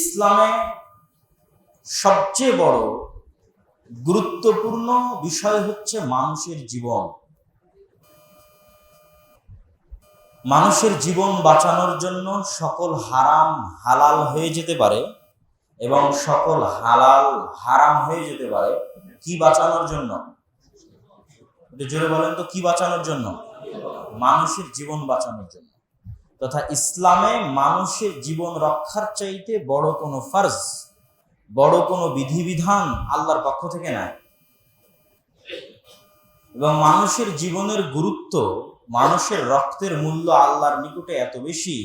ইসলামে সবচেয়ে বড় গুরুত্বপূর্ণ বিষয় হচ্ছে মানুষের জীবন। মানুষের জীবন বাঁচানোর জন্য সকল হারাম হালাল হয়ে যেতে পারে এবং সকল হালাল হারাম হয়ে যেতে পারে। কি বাঁচানোর জন্য? জোরে বলেন তো, কি বাঁচানোর জন্য? মানুষের জীবন বাঁচানোর জন্য। তথা ইসলামে মানুষের জীবন রক্ষার চাইতে বড় কোনো ফার্জ, বড় কোনো বিধিবিধান আল্লাহর পক্ষ থেকে নাই। এবং মানুষের জীবনের গুরুত্ব, মানুষের রক্তের মূল্য আল্লাহর নিকটে এত বেশি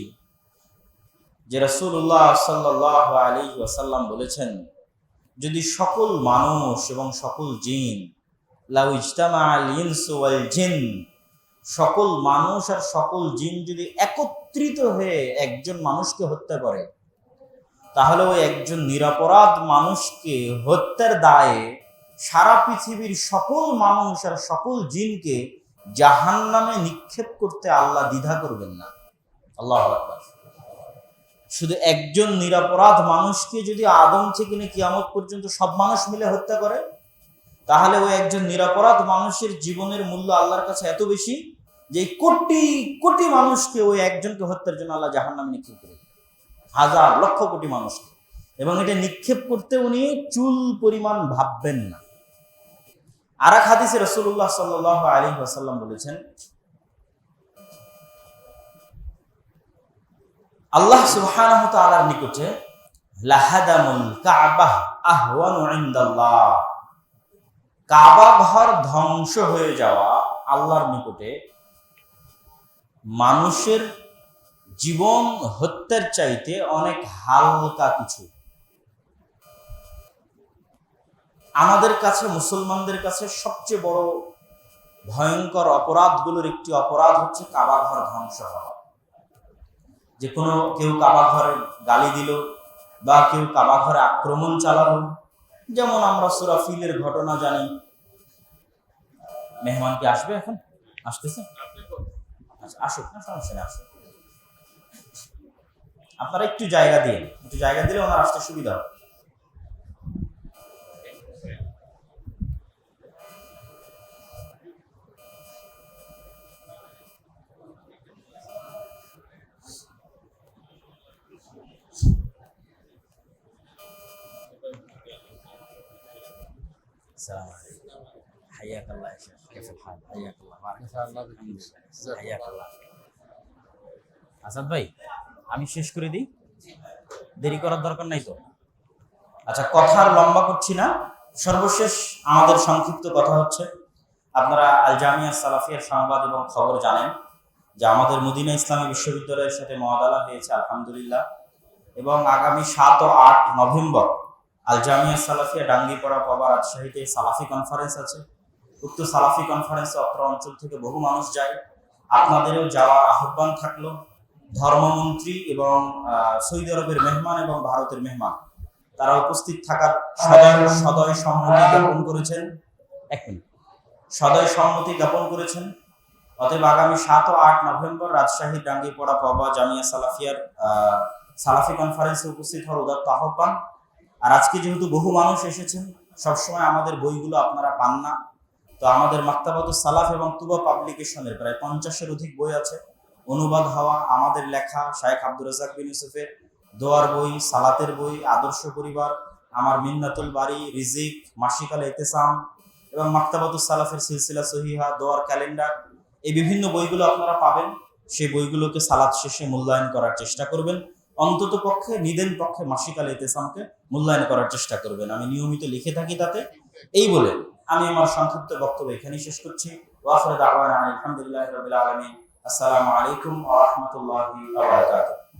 যে রাসূলুল্লাহ সাল্লাহ আলী ওয়াসাল্লাম বলেছেন, যদি সকল মানুষ এবং সকল জিন, লাউ ইজতামা আল ইনসু ওয়াল জিন, সকল মানুষ আর সকল জিন যদি একত্রিত হয়ে একজন মানুষকে হত্যা করে, তাহলে ওই একজন নিরাপরাধ মানুষকে হত্যার দায়ে সারা পৃথিবীর সকল মানুষ আর সকল জিনকে জাহান নামে নিক্ষেপ করতে আল্লাহ দ্বিধা করবেন না। আল্লাহ শুধু একজন নিরাপরাধ মানুষকে যদি আদম থেকে নিয়ে কিয়ামত পর্যন্ত সব মানুষ মিলে হত্যা করে, তাহলে ওই একজন নিরাপরাধ মানুষের জীবনের মূল্য আল্লাহর কাছে এত বেশি যে কোটি কোটি মানুষকে ওই একজনকে হত্যার জন্য আল্লাহ জাহান নামে নিক্ষেপ করে হাজার, লক্ষ কোটি মানুষকে। এবং এটা নিক্ষেপ করতে উনি চুল পরিমাণ ভাববেন না। আর এক হাদিসে রসুল্লাহ সাল্লাহ আলী ওয়াসাল্লাম বলেছেন, আল্লাহ নিকটে কাবা ঘর ধ্বংস হয়ে যাওয়া আল্লাহর নিকটে মানুষের জীবন হত্যার চাইতে অনেক হালকা কিছু। আমাদের কাছে, মুসলমানদের কাছে সবচেয়ে বড় ভয়ঙ্কর অপরাধগুলোর একটি অপরাধ হচ্ছে কাবা ঘর ধ্বংস হওয়া। যে কোনো কেউ কাবা ঘরে গালি দিল বা কেউ কাবা ঘরে আক্রমণ চালালো। যেমন আমরা সুরাফিলের ঘটনা জানি। মেহমান কি আসবে এখন? আসতেছে? আচ্ছা, আসুক, না সমস্যা নেই, আসুক। আপনারা একটু জায়গা দিন, একটু জায়গা দিলে ওনার আসতে সুবিধা হবে। حياك الله يا شيخ كيف الحال حياك الله بارك ما شاء الله بك. الحمد لله جزاك حياك الله আসাদ ভাই আমি শেষ করে দিই দেরি করার দরকার নাই তো আচ্ছা কথা আর লম্বা করছি না সর্বশেষ আমাদের সংক্ষিপ্ত কথা হচ্ছে আপনারা আল জামিয়া সালাফিয়ার সংবাদ এবং খবর জানেন যে আমাদের মদিনা ইসলামী বিশ্ববিদ্যালয়ের সাথে মহাদালা হয়েছে আলহামদুলিল্লাহ এবং আগামী সাত ও আট নভেম্বর আল জামিয়া সালাফিয়া ডাঙ্গিপাড়া পাবা রাজশাহীতে সালাফি কনফারেন্স আছে উক্ত সালাফি কনফারেন্সে অত্র অঞ্চল থেকে বহু মানুষ যায়। আপনাদেরও যাওয়ার আহ্বান থাকল। ধর্মমন্ত্রী এবং সৌদি আরবের মেহমান এবং ভারতের মেহমান। তারা উপস্থিত থাকার সদয় সদয় সম্মতি জ্ঞাপন করেছেন। এক মিনিট। সদয় সম্মতি জ্ঞাপন করেছেন। অতএব আগামী সাত ও আট নভেম্বর রাজশাহী ডাঙ্গিপাড়া পাবা জামিয়া সালাফিয়ার সালাফি কনফারেন্সে উপস্থিত হওয়ার উদাত্ত আহ্বান। আর আজকে যেহেতু বহু মানুষ এসেছেন, সবসময় আমাদের বইগুলো আপনারা পান না। তো আমাদের মাক্তাবাত সালাফ এবং তুবা পাবলিকেশনের প্রায় পঞ্চাশের অধিক বই আছে। অনুবাদ হওয়া, আমাদের লেখা, শায়েখ আব্দুর রাজাক বিন ইউসুফের দোয়ার বই, সালাতের বই, আদর্শ পরিবার, আমার মিন্নাতুল বাড়ি রিজিক, মাসিকাল এতেসাম এবং মাক্তাবাতুল সালাফের সিলসিলা সহিহা, দোয়ার ক্যালেন্ডার। এই বিভিন্ন বইগুলো আপনারা পাবেন। সেই বইগুলোকে সালাত শেষে মূল্যায়ন করার চেষ্টা করবেন। অন্তত পক্ষে, নিদেন পক্ষে মাসিকাল এতেসামকে মূল্যায়ন করার চেষ্টা করবেন। আমি নিয়মিত লিখে থাকি তাতে। এই বলে আমি আমার সংক্ষিপ্ত বক্তব্য এখানেই শেষ করছি। ওয়াফরদ দাওয়ানা আলহামদুলিল্লাহ রবিল আলমী আসসালামু আলাইকুম ওয়া রাহমাতুল্লাহি